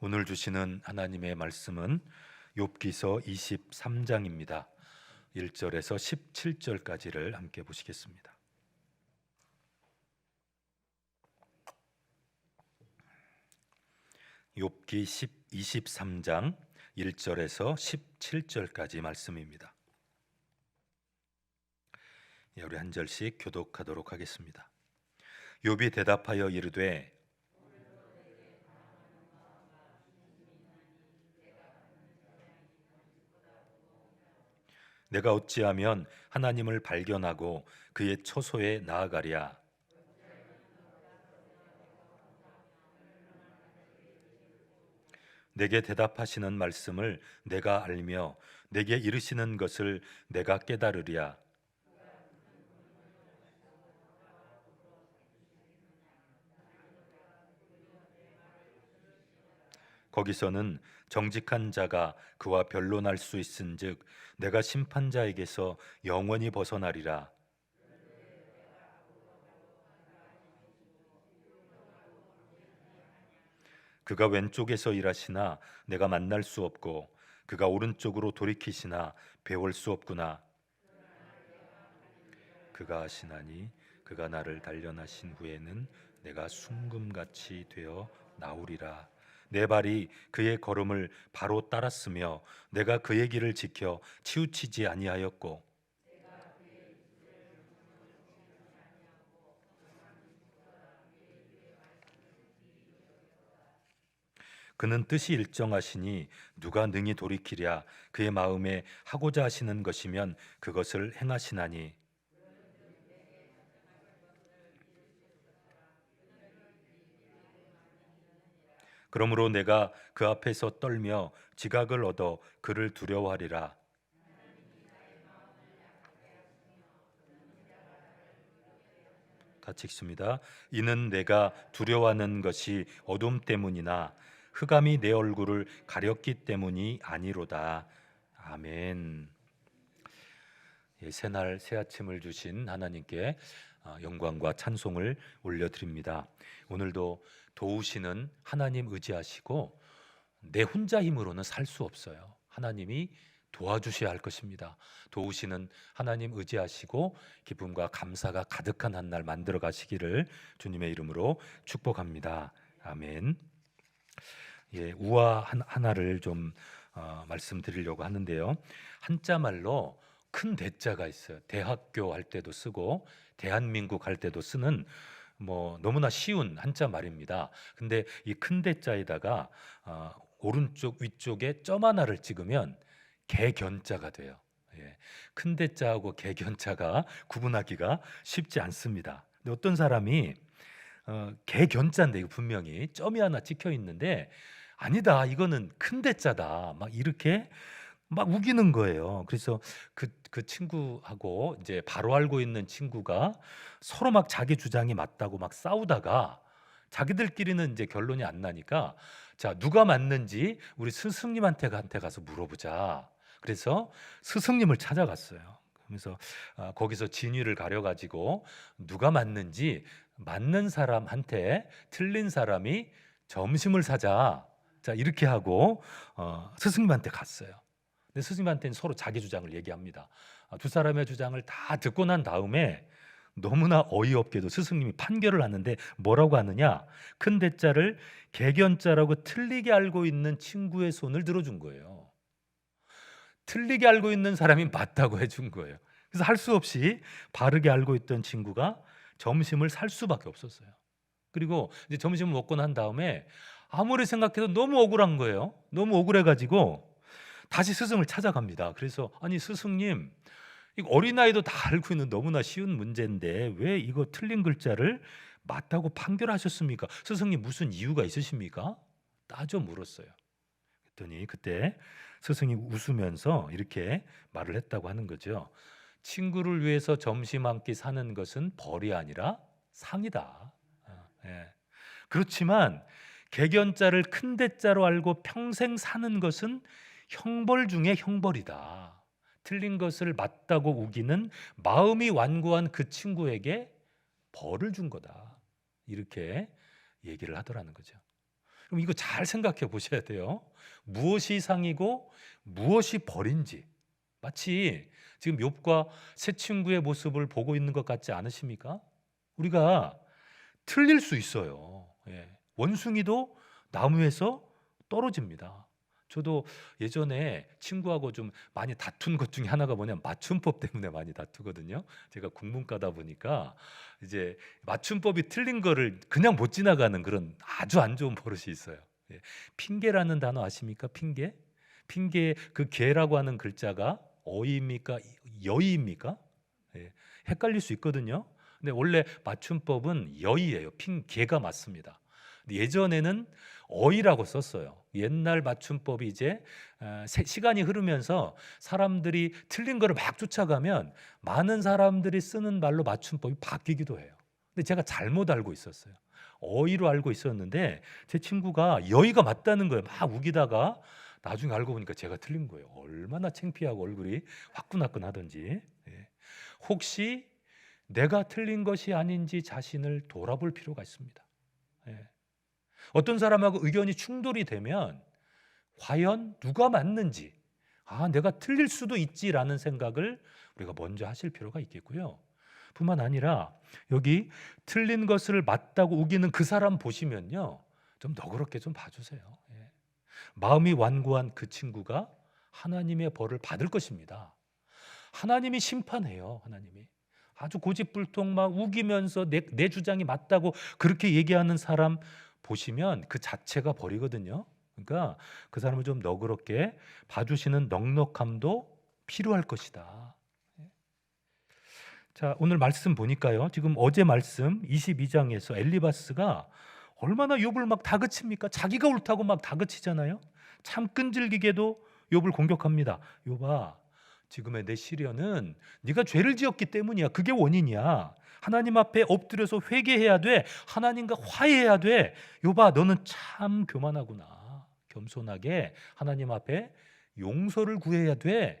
오늘 주시는 하나님의 말씀은 욥기서 23장입니다. 1절에서 17절까지를 함께 보시겠습니다. 욥기 10, 23장 1절에서 17절까지 말씀입니다. 예, 우리 한 절씩 교독하도록 하겠습니다. 욥이 대답하여 이르되 내가 어찌하면 하나님을 발견하고 그의 처소에 나아가랴? 내게 대답하시는 말씀을 내가 알며 내게 이르시는 것을 내가 깨달으랴. 거기서는 정직한 자가 그와 변론할 수 있은즉 내가 심판자에게서 영원히 벗어나리라. 그가 왼쪽에서 일하시나 내가 만날 수 없고 그가 오른쪽으로 돌이키시나 배울 수 없구나. 그가 하시나니 그가 나를 단련하신 후에는 내가 순금같이 되어 나오리라 내 발이 그의 걸음을 바로 따랐으며 내가 그의 길을 지켜 치우치지 아니하였고. 그는 뜻이 일정하시니 누가 능히 돌이키랴 그의 마음에 하고자 하시는 것이면 그것을 행하시나니 그러므로 내가 그 앞에서 떨며 지각을 얻어 그를 두려워하리라 같이 읽습니다. 이는 내가 두려워하는 것이 어둠 때문이나 흑암이 내 얼굴을 가렸기 때문이 아니로다. 아멘. 예, 새날 새 아침을 주신 하나님께 어, 영광과 찬송을 올려드립니다. 오늘도 도우시는 하나님 의지하시고 내 혼자 힘으로는 살 수 없어요. 하나님이 도와주셔야 할 것입니다. 도우시는 하나님 의지하시고 기쁨과 감사가 가득한 한 날 만들어 가시기를 주님의 이름으로 축복합니다. 아멘. 예, 우화 한- 하나를 좀 어, 말씀드리려고 하는데요. 한자 말로 큰 대자가 있어요. 대학교 할 때도 쓰고 대한민국 할 때도 쓰는 뭐 너무나 쉬운 한자 말입니다. 근데 이 큰 대자에다가 어, 오른쪽 위쪽에 점 하나를 찍으면 개견자가 돼요. 예. 큰 대자하고 개견자가 구분하기가 쉽지 않습니다. 근데 어떤 사람이 어, 개견자인데 이거 분명히 점이 하나 찍혀 있는데 아니다 이거는 큰 대자다 막 이렇게 막 우기는 거예요. 그래서 그, 그 친구하고 이제 바로 알고 있는 친구가 서로 막 자기 주장이 맞다고 막 싸우다가 자기들끼리는 이제 결론이 안 나니까 자 누가 맞는지 우리 스승님한테 한테 가서 물어보자. 그래서 스승님을 찾아갔어요. 그래서 아, 거기서 진위를 가려가지고 누가 맞는지 맞는 사람한테 틀린 사람이 점심을 사자. 자 이렇게 하고 어, 스승님한테 갔어요. 근데 스승님한테는 서로 자기 주장을 얘기합니다. 아, 두 사람의 주장을 다 듣고 난 다음에 너무나 어이없게도 스승님이 판결을 하는데 뭐라고 하느냐? 큰 대자를 개견자라고 틀리게 알고 있는 친구의 손을 들어준 거예요. 틀리게 알고 있는 사람이 맞다고 해준 거예요. 그래서 할 수 없이 바르게 알고 있던 친구가 점심을 살 수밖에 없었어요. 그리고 이제 점심을 먹고 난 다음에 아무리 생각해도 너무 억울한 거예요. 너무 억울해가지고 다시 스승을 찾아갑니다. 그래서 아니 스승님 어린아이도 다 알고 있는 너무나 쉬운 문제인데 왜 이거 틀린 글자를 맞다고 판결하셨습니까? 스승님 무슨 이유가 있으십니까? 따져 물었어요. 그랬더니 그때 스승이 웃으면서 이렇게 말을 했다고 하는 거죠. 친구를 위해서 점심 한 끼 사는 것은 벌이 아니라 상이다. 아, 예. 그렇지만 개견자를 큰 대자로 알고 평생 사는 것은 형벌 중에 형벌이다. 틀린 것을 맞다고 우기는 마음이 완고한 그 친구에게 벌을 준 거다. 이렇게 얘기를 하더라는 거죠. 그럼 이거 잘 생각해 보셔야 돼요. 무엇이 상이고 무엇이 벌인지. 마치 지금 욥과 새 친구의 모습을 보고 있는 것 같지 않으십니까? 우리가 틀릴 수 있어요. 예. 원숭이도 나무에서 떨어집니다. 저도 예전에 친구하고 좀 많이 다툰 것 중에 하나가 뭐냐면 맞춤법 때문에 많이 다투거든요. 제가 국문과다 보니까 이제 맞춤법이 틀린 거를 그냥 못 지나가는 그런 아주 안 좋은 버릇이 있어요. 예. 핑계라는 단어 아십니까? 핑계? 핑계 그 개라고 하는 글자가 어이입니까? 여이입니까? 예. 헷갈릴 수 있거든요. 근데 원래 맞춤법은 여이예요. 핑계가 맞습니다. 예전에는 어이라고 썼어요. 옛날 맞춤법이 이제 어, 세- 시간이 흐르면서 사람들이 틀린 거를 막 쫓아가면 많은 사람들이 쓰는 말로 맞춤법이 바뀌기도 해요. 근데 제가 잘못 알고 있었어요. 어이로 알고 있었는데 제 친구가 여의가 맞다는 거예요. 막 우기다가 나중에 알고 보니까 제가 틀린 거예요. 얼마나 창피하고 얼굴이 화끈화끈하던지. 예. 혹시 내가 틀린 것이 아닌지 자신을 돌아볼 필요가 있습니다. 예. 어떤 사람하고 의견이 충돌이 되면 과연 누가 맞는지, 아, 내가 틀릴 수도 있지라는 생각을 우리가 먼저 하실 필요가 있겠고요. 뿐만 아니라 여기 틀린 것을 맞다고 우기는 그 사람 보시면요. 좀 너그럽게 좀 봐주세요. 예. 마음이 완고한 그 친구가 하나님의 벌을 받을 것입니다. 하나님이 심판해요. 하나님이. 아주 고집불통 막 우기면서 내, 내 주장이 맞다고 그렇게 얘기하는 사람 보시면 그 자체가 벌이거든요. 그러니까 그 사람을 좀 너그럽게 봐주시는 넉넉함도 필요할 것이다. 자, 오늘 말씀 보니까요. 지금 어제 말씀 22장에서 엘리바스가 얼마나 욥을 막 다그칩니까? 자기가 옳다고 막 다그치잖아요. 참 끈질기게도 욥을 공격합니다. 욥아, 지금의 내 시련은 네가 죄를 지었기 때문이야. 그게 원인이야. 하나님 앞에 엎드려서 회개해야 돼. 하나님과 화해해야 돼. 욥아, 너는 참 교만하구나. 겸손하게 하나님 앞에 용서를 구해야 돼.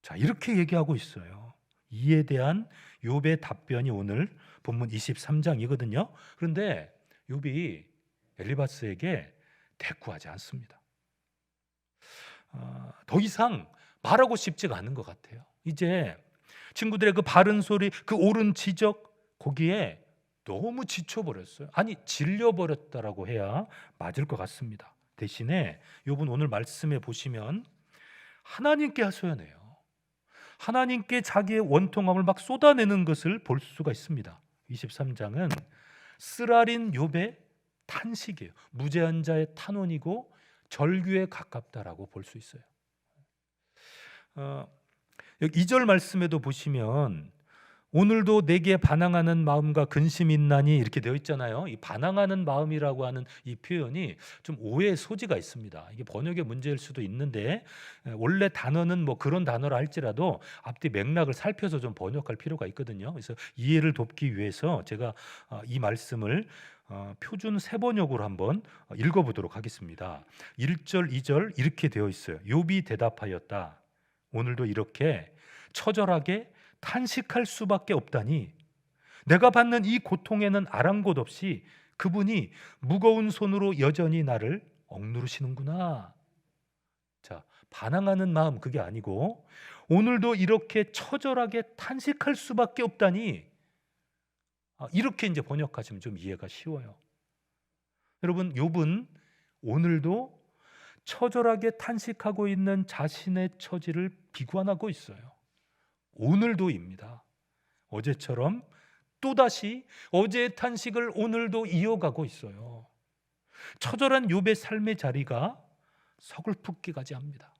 자, 이렇게 얘기하고 있어요. 이에 대한 욥의 답변이 오늘 본문 23장이거든요. 그런데 욥이 엘리바스에게 대꾸하지 않습니다. 아, 더 이상 말하고 싶지가 않은 것 같아요. 이제 친구들의 그 바른 소리, 그 옳은 지적 거기에 너무 지쳐버렸어요. 아니 질려버렸다라고 해야 맞을 것 같습니다. 대신에 욥은 오늘 말씀에 보시면 하나님께 하소연해요. 하나님께 자기의 원통함을 막 쏟아내는 것을 볼 수가 있습니다. 23장은 쓰라린 욥의 탄식이에요. 무죄한 자의 탄원이고 절규에 가깝다라고 볼 수 있어요. 어, 여기 2절 말씀에도 보시면 오늘도 내게 반항하는 마음과 근심이 있나니 이렇게 되어 있잖아요. 이 반항하는 마음이라고 하는 이 표현이 좀 오해의 소지가 있습니다. 이게 번역의 문제일 수도 있는데 에, 원래 단어는 뭐 그런 단어라 할지라도 앞뒤 맥락을 살펴서 좀 번역할 필요가 있거든요. 그래서 이해를 돕기 위해서 제가 어, 이 말씀을 어, 표준 세 번역으로 한번 어, 읽어보도록 하겠습니다. 1절, 2절 이렇게 되어 있어요. 욥이 대답하였다. 오늘도 이렇게 처절하게 탄식할 수밖에 없다니 내가 받는 이 고통에는 아랑곳 없이 그분이 무거운 손으로 여전히 나를 억누르시는구나. 자, 반항하는 마음 그게 아니고 오늘도 이렇게 처절하게 탄식할 수밖에 없다니 아, 이렇게 이제 번역하시면 좀 이해가 쉬워요. 여러분, 욥은 오늘도 처절하게 탄식하고 있는 자신의 처지를 비관하고 있어요. 오늘도입니다. 어제처럼 또다시 어제의 탄식을 오늘도 이어가고 있어요. 처절한 욥의 삶의 자리가 서글프기까지 합니다.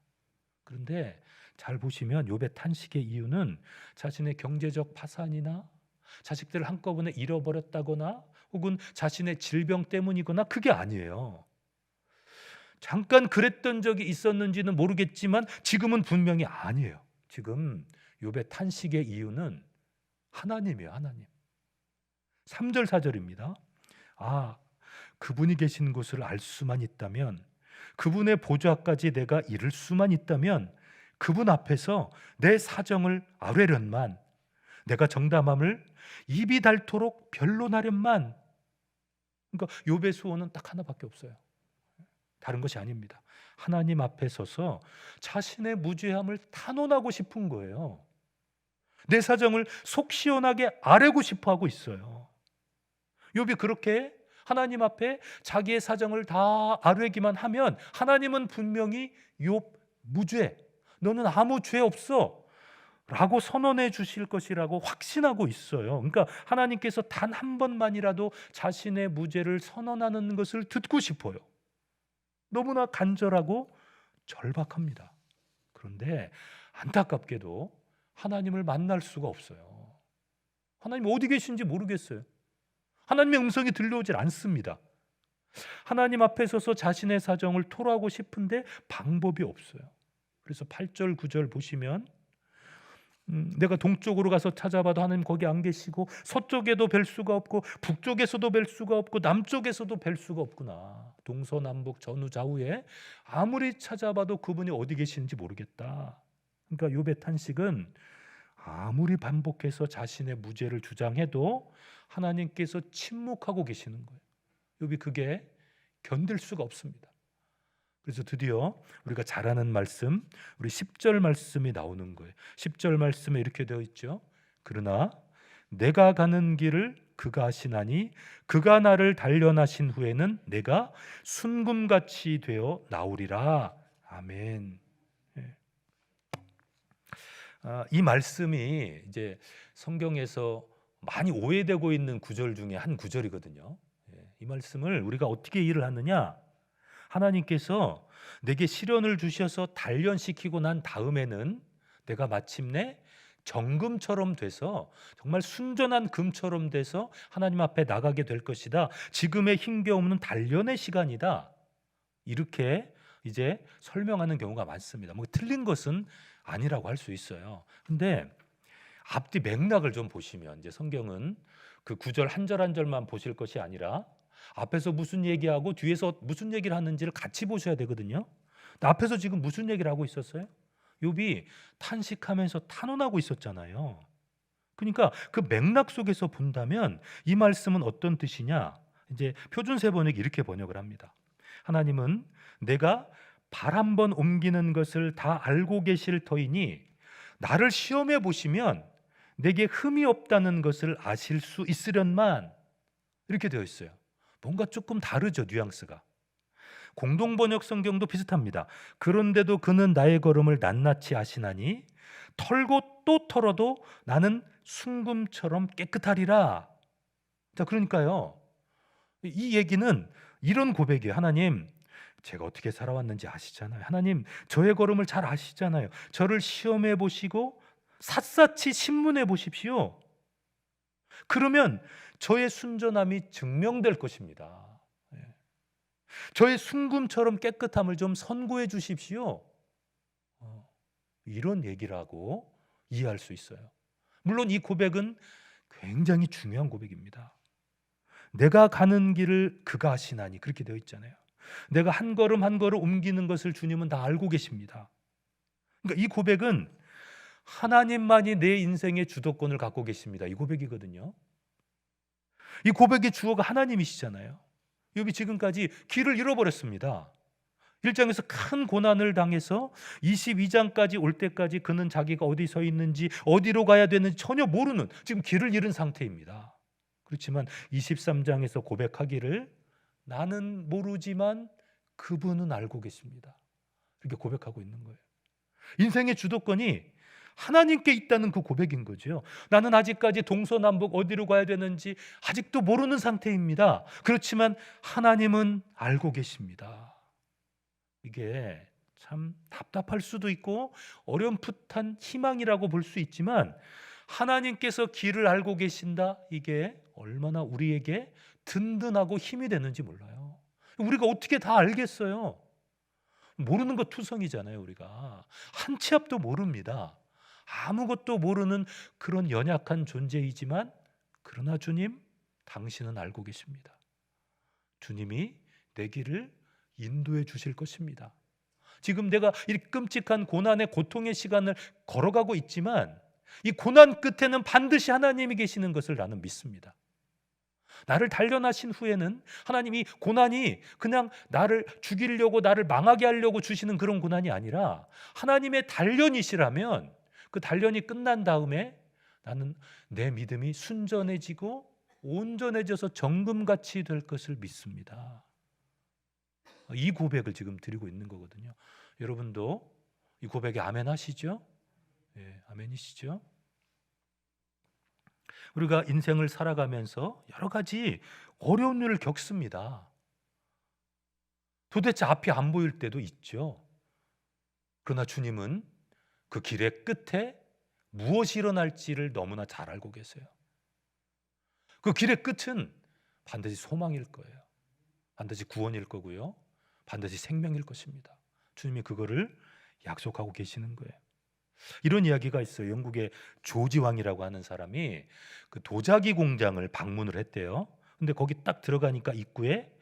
그런데 잘 보시면 욥의 탄식의 이유는 자신의 경제적 파산이나 자식들을 한꺼번에 잃어버렸다거나 혹은 자신의 질병 때문이거나 그게 아니에요. 잠깐 그랬던 적이 있었는지는 모르겠지만 지금은 분명히 아니에요. 지금 욥의 탄식의 이유는 하나님이에요, 하나님. 3절 4절입니다. 아, 그분이 계신 곳을 알 수만 있다면 그분의 보좌까지 내가 이를 수만 있다면 그분 앞에서 내 사정을 아뢰련만 내가 정담함을 입이 닳도록 변론하련만 그러니까 욥의 소원은 딱 하나밖에 없어요. 다른 것이 아닙니다. 하나님 앞에 서서 자신의 무죄함을 탄원하고 싶은 거예요. 내 사정을 속 시원하게 아뢰고 싶어 하고 있어요. 욥이 그렇게 하나님 앞에 자기의 사정을 다 아뢰기만 하면 하나님은 분명히 욥 무죄. 너는 아무 죄 없어. 라고 선언해 주실 것이라고 확신하고 있어요. 그러니까 하나님께서 단 한 번만이라도 자신의 무죄를 선언하는 것을 듣고 싶어요. 너무나 간절하고 절박합니다. 그런데 안타깝게도 하나님을 만날 수가 없어요. 하나님 어디 계신지 모르겠어요. 하나님의 음성이 들려오질 않습니다. 하나님 앞에 서서 자신의 사정을 토로하고 싶은데 방법이 없어요. 그래서 8절 9절 보시면 음, 내가 동쪽으로 가서 찾아봐도 하나님 거기 안 계시고 서쪽에도 뵐 수가 없고 북쪽에서도 뵐 수가 없고 남쪽에서도 뵐 수가 없구나. 동서남북 전후 좌우에 아무리 찾아봐도 그분이 어디 계시는지 모르겠다. 그러니까 요배 탄식은 아무리 반복해서 자신의 무죄를 주장해도 하나님께서 침묵하고 계시는 거예요. 욥이 그게 견딜 수가 없습니다. 그래서 드디어 우리가 잘 아는 말씀, 우리 10절 말씀이 나오는 거예요. 10절 말씀에 이렇게 되어 있죠. 그러나 내가 가는 길을 그가 하시나니 그가 나를 단련하신 후에는 내가 순금같이 되어 나오리라. 아멘. 예. 아, 이 말씀이 이제 성경에서 많이 오해되고 있는 구절 중에 한 구절이거든요. 예, 이 말씀을 우리가 어떻게 이해를 하느냐? 하나님께서 내게 시련을 주셔서 단련시키고 난 다음에는 내가 마침내 정금처럼 돼서 정말 순전한 금처럼 돼서 하나님 앞에 나가게 될 것이다. 지금의 힘겨움은 단련의 시간이다. 이렇게 이제 설명하는 경우가 많습니다. 뭐 틀린 것은 아니라고 할 수 있어요. 근데 앞뒤 맥락을 좀 보시면 이제 성경은 그 구절 한 절 한 절만 보실 것이 아니라 앞에서 무슨 얘기하고 뒤에서 무슨 얘기를 하는지를 같이 보셔야 되거든요. 앞에서 지금 무슨 얘기를 하고 있었어요? 욥이 탄식하면서 탄원하고 있었잖아요. 그러니까 그 맥락 속에서 본다면 이 말씀은 어떤 뜻이냐? 이제 표준 세 번역 이렇게 번역을 합니다. 하나님은 내가 발 한 번 옮기는 것을 다 알고 계실 터이니 나를 시험해 보시면 내게 흠이 없다는 것을 아실 수 있으련만 이렇게 되어 있어요. 뭔가 조금 다르죠 뉘앙스가. 공동 번역 성경도 비슷합니다. 그런데도 그는 나의 걸음을 낱낱이 아시나니 털고 또 털어도 나는 순금처럼 깨끗하리라. 자, 그러니까요. 이 얘기는 이런 고백이에요. 하나님, 제가 어떻게 살아왔는지 아시잖아요. 하나님, 저의 걸음을 잘 아시잖아요. 저를 시험해 보시고 샅샅이 신문해 보십시오. 그러면 저의 순전함이 증명될 것입니다. 예. 저의 순금처럼 깨끗함을 좀 선고해 주십시오. 어, 이런 얘기라고 이해할 수 있어요. 물론 이 고백은 굉장히 중요한 고백입니다. 내가 가는 길을 그가 하시나니 그렇게 되어 있잖아요. 내가 한 걸음 한 걸음 옮기는 것을 주님은 다 알고 계십니다. 그러니까 이 고백은 하나님만이 내 인생의 주도권을 갖고 계십니다. 이 고백이거든요. 이 고백의 주어가 하나님이시잖아요. 욥이 지금까지 길을 잃어버렸습니다. 1장에서 큰 고난을 당해서 22장까지 올 때까지 그는 자기가 어디 서 있는지 어디로 가야 되는지 전혀 모르는 지금 길을 잃은 상태입니다. 그렇지만 23장에서 고백하기를 나는 모르지만 그분은 알고 계십니다. 이렇게 고백하고 있는 거예요. 인생의 주도권이 하나님께 있다는 그 고백인 거죠. 나는 아직까지 동서남북 어디로 가야 되는지 아직도 모르는 상태입니다. 그렇지만 하나님은 알고 계십니다. 이게 참 답답할 수도 있고 어렴풋한 희망이라고 볼 수 있지만 하나님께서 길을 알고 계신다. 이게 얼마나 우리에게 든든하고 힘이 되는지 몰라요. 우리가 어떻게 다 알겠어요? 모르는 것 투성이잖아요, 우리가. 한 치 앞도 모릅니다. 아무것도 모르는 그런 연약한 존재이지만 그러나 주님 당신은 알고 계십니다. 주님이 내 길을 인도해 주실 것입니다. 지금 내가 이 끔찍한 고난의 고통의 시간을 걸어가고 있지만 이 고난 끝에는 반드시 하나님이 계시는 것을 나는 믿습니다. 나를 단련하신 후에는 하나님이 고난이 그냥 나를 죽이려고 나를 망하게 하려고 주시는 그런 고난이 아니라 하나님의 단련이시라면 그 단련이 끝난 다음에 나는 내 믿음이 순전해지고 온전해져서 정금같이 될 것을 믿습니다. 이 고백을 지금 드리고 있는 거거든요. 여러분도 이 고백에 아멘 하시죠? 예, 아멘이시죠? 우리가 인생을 살아가면서 여러 가지 어려운 일을 겪습니다. 도대체 앞이 안 보일 때도 있죠. 그러나 주님은 그 길의 끝에 무엇이 일어날지를 너무나 잘 알고 계세요. 그 길의 끝은 반드시 소망일 거예요. 반드시 구원일 거고요. 반드시 생명일 것입니다. 주님이 그거를 약속하고 계시는 거예요. 이런 이야기가 있어요. 영국의 조지 왕이라고 하는 사람이 그 도자기 공장을 방문을 했대요. 근데 거기 딱 들어가니까 입구에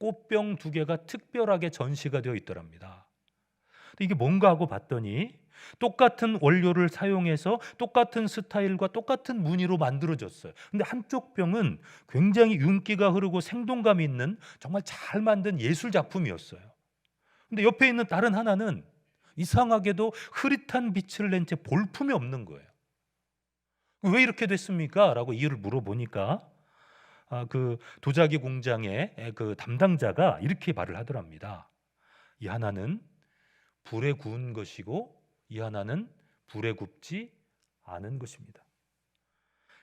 꽃병 두 개가 특별하게 전시가 되어 있더랍니다. 이게 뭔가 하고 봤더니 똑같은 원료를 사용해서 똑같은 스타일과 똑같은 무늬로 만들어졌어요. 근데 한쪽 병은 굉장히 윤기가 흐르고 생동감 있는 정말 잘 만든 예술 작품이었어요. 근데 옆에 있는 다른 하나는 이상하게도 흐릿한 빛을 낸 채 볼품이 없는 거예요. 왜 이렇게 됐습니까? 라고 이유를 물어보니까 아, 그 도자기 공장의 그 담당자가 이렇게 말을 하더랍니다. 이 하나는 불에 구운 것이고 이 하나는 불에 굽지 않은 것입니다.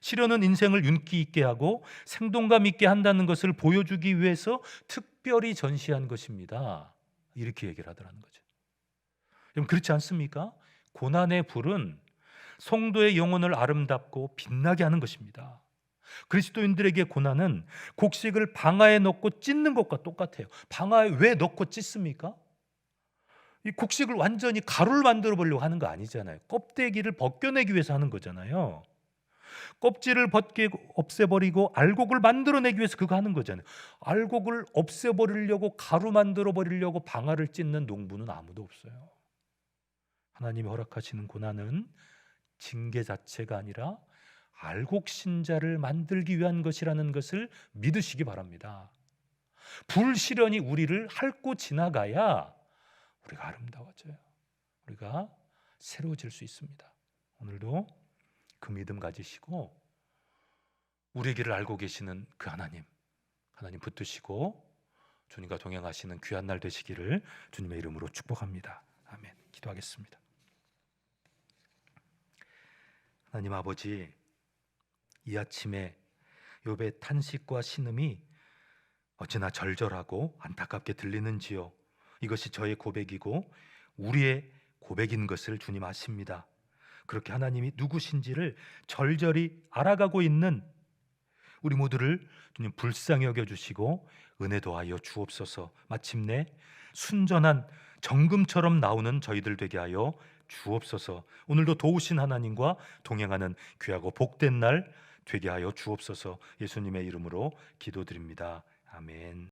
시련은 인생을 윤기 있게 하고 생동감 있게 한다는 것을 보여주기 위해서 특별히 전시한 것입니다. 이렇게 얘기를 하더라는 거죠. 여러분 그렇지 않습니까? 고난의 불은 성도의 영혼을 아름답고 빛나게 하는 것입니다. 그리스도인들에게 고난은 곡식을 방아에 넣고 찢는 것과 똑같아요. 방아에 왜 넣고 찢습니까? 이 곡식을 완전히 가루를 만들어 보려고 하는 거 아니잖아요. 껍데기를 벗겨내기 위해서 하는 거잖아요. 껍질을 벗게 없애버리고 알곡을 만들어내기 위해서 그거 하는 거잖아요. 알곡을 없애버리려고 가루 만들어 버리려고 방아를 찢는 농부는 아무도 없어요. 하나님이 허락하시는 고난은 징계 자체가 아니라 알곡 신자를 만들기 위한 것이라는 것을 믿으시기 바랍니다. 불시련이 우리를 핥고 지나가야 우리가 아름다워져요. 우리가 새로워질 수 있습니다. 오늘도 그 믿음 가지시고 우리의 길을 알고 계시는 그 하나님, 하나님 붙드시고 주님과 동행하시는 귀한 날 되시기를 주님의 이름으로 축복합니다. 아멘. 기도하겠습니다. 하나님 아버지, 이 아침에 욥의 탄식과 신음이 어찌나 절절하고 안타깝게 들리는지요. 이것이 저의 고백이고 우리의 고백인 것을 주님 아십니다. 그렇게 하나님이 누구신지를 절절히 알아가고 있는 우리 모두를 주님 불쌍히 여겨 주시고 은혜 도 하여 주옵소서. 마침내 순전한 정금처럼 나오는 저희들 되게 하여 주옵소서. 오늘도 도우신 하나님과 동행하는 귀하고 복된 날 되게 하여 주옵소서. 예수님의 이름으로 기도드립니다. 아멘.